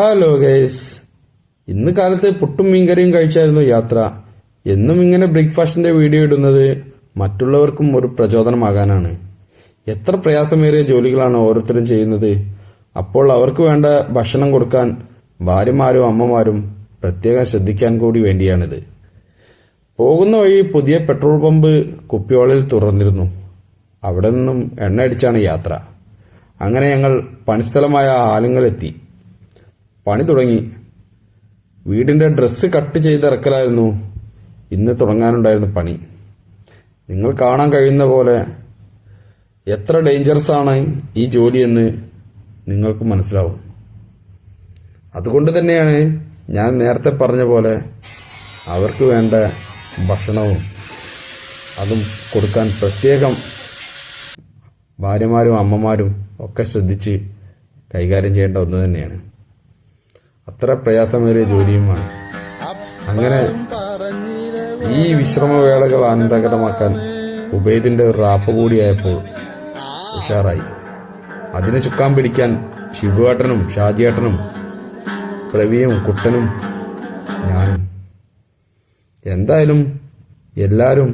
Hello guys ഇന്ന് കാലത്ത് പുട്ടും മീൻകറിയും കഴിച്ചായിരുന്നു യാത്ര. എന്നും ഇങ്ങനെ ബ്രേക്ക്ഫാസ്റ്റിന്റെ വീഡിയോ ഇടുന്നത് മറ്റുള്ളവർക്കും ഒരു പ്രചോദനമാകാനാണ്. എത്ര പ്രയാസമേറിയ ജോലികളാണ് ഓരോരുത്തരും ചെയ്യുന്നത്. അപ്പോൾ അവർക്ക് വേണ്ട ഭക്ഷണം കൊടുക്കാൻ ഭാര്യമാരും അമ്മമാരും പ്രത്യേകം ശ്രദ്ധിക്കാൻ കൂടി വേണ്ടിയാണിത്. പോകുന്ന വഴി പുതിയ പെട്രോൾ പമ്പ് കുപ്പിയോളിൽ തുറന്നിരുന്നു. അവിടെ നിന്നും എണ്ണ അടിച്ചാണ് യാത്ര. അങ്ങനെ ഞങ്ങൾ പണിസ്ഥലമായ ആലുങ്ങലെത്തി പണി തുടങ്ങി. വീടിന്റെ ഡ്രസ്സ് കട്ട് ചെയ്ത് ഇറക്കലായിരുന്നു. ഇന്ന് തുടങ്ങാനുണ്ടായിരുന്ന പണി. നിങ്ങൾ കാണാൻ കഴിയുന്ന പോലെ എത്ര ഡേഞ്ചറസ് ആണ് ഈ ജോലിയെന്ന് നിങ്ങൾക്ക് മനസ്സിലാവും. അതുകൊണ്ട് തന്നെയാണ് ഞാൻ നേരത്തെ പറഞ്ഞ പോലെ അവർക്ക് വേണ്ട ഭക്ഷണവും അതും കൊടുക്കാൻ പ്രത്യേകം ഭാര്യമാരും അമ്മമാരും ഒക്കെ ശ്രദ്ധിച്ച് കൈകാര്യം ചെയ്യേണ്ട ഒന്ന് തന്നെയാണ്. അത്ര പ്രയാസമേറിയ ജോലിയുമാണ്. അങ്ങനെ ഈ വിശ്രമവേളകൾ ആനന്ദകരമാക്കാൻ ഉബൈദിന്റെ ഒരു റാപ്പ് കൂടിയായപ്പോൾ ഉഷാറായി. അതിനെ ചുക്കാൻ പിടിക്കാൻ ശിവുവേട്ടനും ഷാജിയേട്ടനും പ്രവിയും കുട്ടനും ഞാനും. എന്തായാലും എല്ലാവരും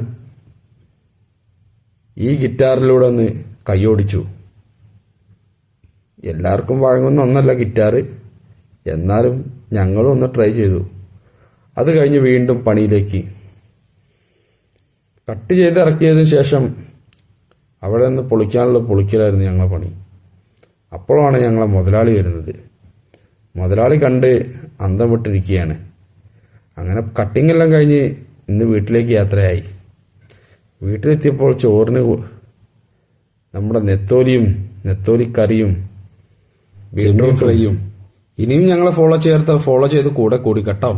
ഈ ഗിറ്റാറിലൂടെ ഒന്ന് കൈയോടിച്ചു എല്ലാവർക്കും വഴങ്ങുന്ന ഒന്നല്ല ഗിറ്റാറ്. എന്നാലും ഞങ്ങളും ഒന്ന് ട്രൈ ചെയ്തു. അത് കഴിഞ്ഞ് വീണ്ടും പണിയിലേക്ക്. കട്ട് ചെയ്ത് ഇറക്കിയതിന് ശേഷം അവിടെ നിന്ന് പൊളിക്കാനുള്ള പൊളിക്കലായിരുന്നു ഞങ്ങളെ പണി. അപ്പോഴാണ് ഞങ്ങളെ മുതലാളി വരുന്നത്. മുതലാളി കണ്ട് അന്തം വിട്ടിരിക്കുകയാണ്. അങ്ങനെ കട്ടിംഗ് എല്ലാം കഴിഞ്ഞ് ഇന്ന് വീട്ടിലേക്ക് യാത്രയായി. വീട്ടിലെത്തിയപ്പോൾ ചോറിന് നമ്മുടെ നെത്തോലിയും നെത്തോലിക്കറിയും ചെമ്മീൻ ഫ്രൈയും ഇനിയും ഞങ്ങളെ ഫോളോ ചെയ്യാത്ത ഫോളോ ചെയ്ത് കൂടെ കൂടി കേട്ടോ.